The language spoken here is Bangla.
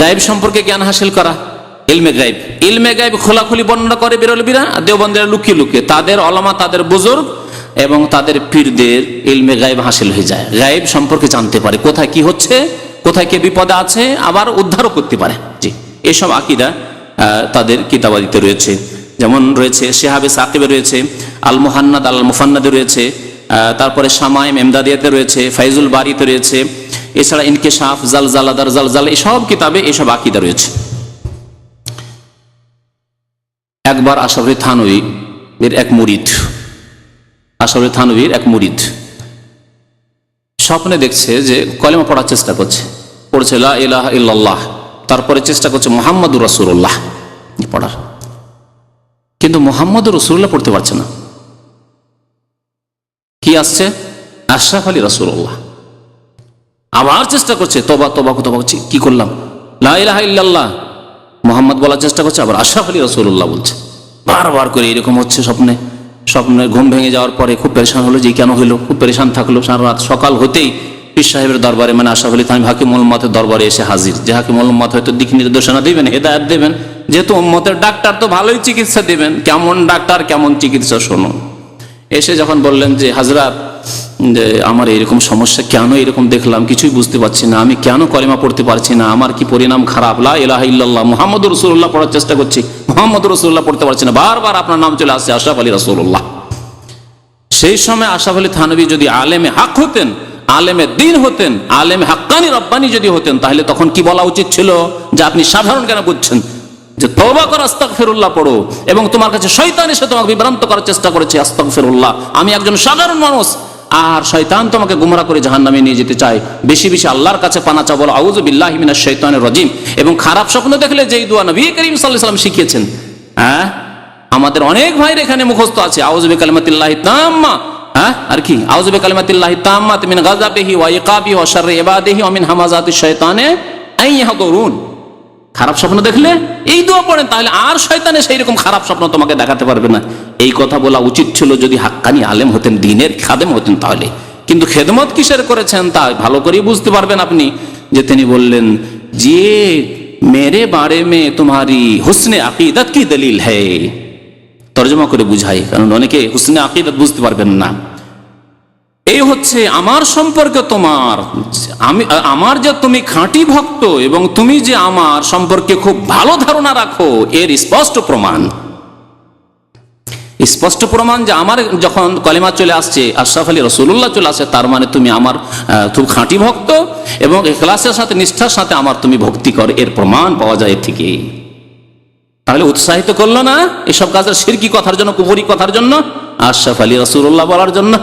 গায়েব সম্পর্কে জ্ঞান হাসিল করা, ইলমে গায়েব। ইলমে গায়েব খোলাখুলি বর্ণনা করে বেরোলবিরা দেওবন্দের লুকিয়ে লুকিয়ে। তাদের অলমা তাদের বুজুর্গ এবং তাদের পীরদের ইলমে গায়েব হাসিল হয়ে যায়। গায়েব সম্পর্কে জানতে পারে, কোথায় কি হচ্ছে, কোথায় কে বিপদে আছে, আবার উদ্ধারও করতে পারে। জি, এসব আকিদা তাদের কিতাবাদিতে রয়েছে। যেমন রয়েছে শেহাবে সাকিবে রয়েছে আল মুহান্নাদ আল মুফান্নাদে রয়েছে তারপরে সামাইম এমদাদিয়াতে রয়েছে, ফাইজুল বাড়িতে রয়েছে এছাড়া ইনকেশাফ জাল জালাদার জাল জাল এসব কিতাবে এসব আকিদা রয়েছে। একবার আশাফরি থানবী এর এক মুরিদ আশাফরি থানবীর এক মুরিদ স্বপ্নে দেখছে যে কলেমা পড়ার চেষ্টা করছে। পড়ছে, লা ইলাহা ইল্লাল্লাহ তারপরে চেষ্টা করছে, মোহাম্মদুর রসুল্লাহ পড়ার। কিন্তু মোহাম্মদুর রসুল্লাহ পড়তে পারছে না। কি আসছে? আশরাফ আলী রসুল্লাহ আবার চেষ্টা করছে, তবা তবা তবা করছে, কি করলাম? লা ইলাহা ইল্লাল্লাহ। মোহাম্মদ বলার চেষ্টা করছে, আবার আশরাফ আলী রসুল্লাহ বলছে। বারবার করে এরকম হচ্ছে স্বপ্নে। স্বপ্নে ঘুম ভেঙে যাওয়ার পরে খুব পেরেশান হলো, যে কেন হলো? খুব পেরেশান থাকল, সারা রাত সকাল হতেই পীর সাহেবের দরবারে মানে আশরাফ আলী তামিম হাকিম উম্মতের দরবারে এসে হাজির। যে হাকিম উম্মত হয়তো দিক নির্দেশনা দিবেন, হেদায়ত দেবেন, যেহেতু উম্মতের ডাক্তার তো ভালোই চিকিৎসা দেবেন। কেমন ডাক্তার, কেমন চিকিৎসা, শোনো। এসে যখন বললেন যে, হাজরাত আমার এরকম সমস্যা, কেন এরকম দেখলাম? কিছুই বুঝতে পারছি না। আমি কেন কলেমা পড়তে পারছি না? আমার কি পরিণাম খারাপ? লা ইলাহা ইল্লাল্লাহ মোহাম্মদ রসুল্লাহ পড়ার চেষ্টা করছি। মোহাম্মদ রসুল্লাহ পড়তে পারছি না। বারবার আপনার নাম চলে আসছে, আশরাফ আলী রসুল্লাহ সেই সময় আশরাফ আলী থানবী যদি আলেমে হাক হতেন, আলেমে দিন হতেন, আলেমে হাক্কানি রব্বানি যদি হতেন, তাহলে তখন কি বলা উচিত ছিল? যে আপনি সাধারণ কেন বুঝছেন? যে তবা কর আস্তাক ফেরুল্লাহ পড়ো, এবং তোমার কাছে শয়তান এসে তোমাকে বিভ্রান্ত করার চেষ্টা করেছে আস্তাক ফেরুল্লাহ আমি একজন সাধারণ মানুষ আর শয়তান তোমাকে গুমরা করে জাহান নামে নিয়ে যেতে চায়। বেশি বেশি আল্লাহর কাছে পানা চা বলো আউজ বিল্লাহ মিনা শৈতানের রজিম। এবং খারাপ স্বপ্ন দেখলে যেই দোয়া নবী করিম সাল্লাহ সাল্লাম শিখিয়েছেন। হ্যাঁ? আমাদের অনেক ভাইয়ের এখানে মুখস্থ আছে। আউজবে কালিমাতিল্লাহি তাম্মা। হ্যাঁ? আর কি? আউজবে কালিমাতিল্লাহি তাম্মা মিন গাযাবিহি ওয়া ইকাবি ওয়া শাররি ইবাদিহি ওয়া মিন হামাজাতি শাইতানে আই ইয়াহদুরুন। খারাপ স্বপ্ন দেখলে এই দোয়া পড়েন, তাহলে আর শয়তানে সেই রকম খারাপ স্বপ্ন তোমাকে দেখাতে পারবে না। এই কথা বলা উচিত ছিল যদি হাক্কানি আলেম হতেন, দিনের খাদেম হতেন তাহলে। কিন্তু খেদমত কিসের করেছেন তা ভালো করেই বুঝতে পারবেন আপনি, যে তিনি বললেন, যে মেরে বারে মে তোমারি হুসনে আকিদত কি দলিল হ্যায়? তর্জমা করে বুঝাই, কারণ অনেকে হুসনে আকিদত বুঝতে পারবেন না। এই হচ্ছে আমার সম্পর্কে তোমার। আমি, আমার যে তুমি খাঁটি ভক্ত এবং তুমি যে আমার সম্পর্কে খুব ভালো ধারণা রাখো, এর স্পষ্ট প্রমাণ। স্পষ্ট প্রমাণ যে আমার যখন কলেমা চলে আসছে, আশরাফ আলী রসুল্লাহ চলে আসে তার মানে তুমি আমার খুব খাঁটি ভক্ত এবং ক্লাসের সাথে, নিষ্ঠার সাথে আমার তুমি ভক্তি কর, এর প্রমাণ পাওয়া যায় এর থেকে তাহলে উৎসাহিত করল না এসব কাজের সিরকি কথার জন্য কুপুরি কথার জন্য? আশরাফ আলী রসুল্লাহ বলার জন্য?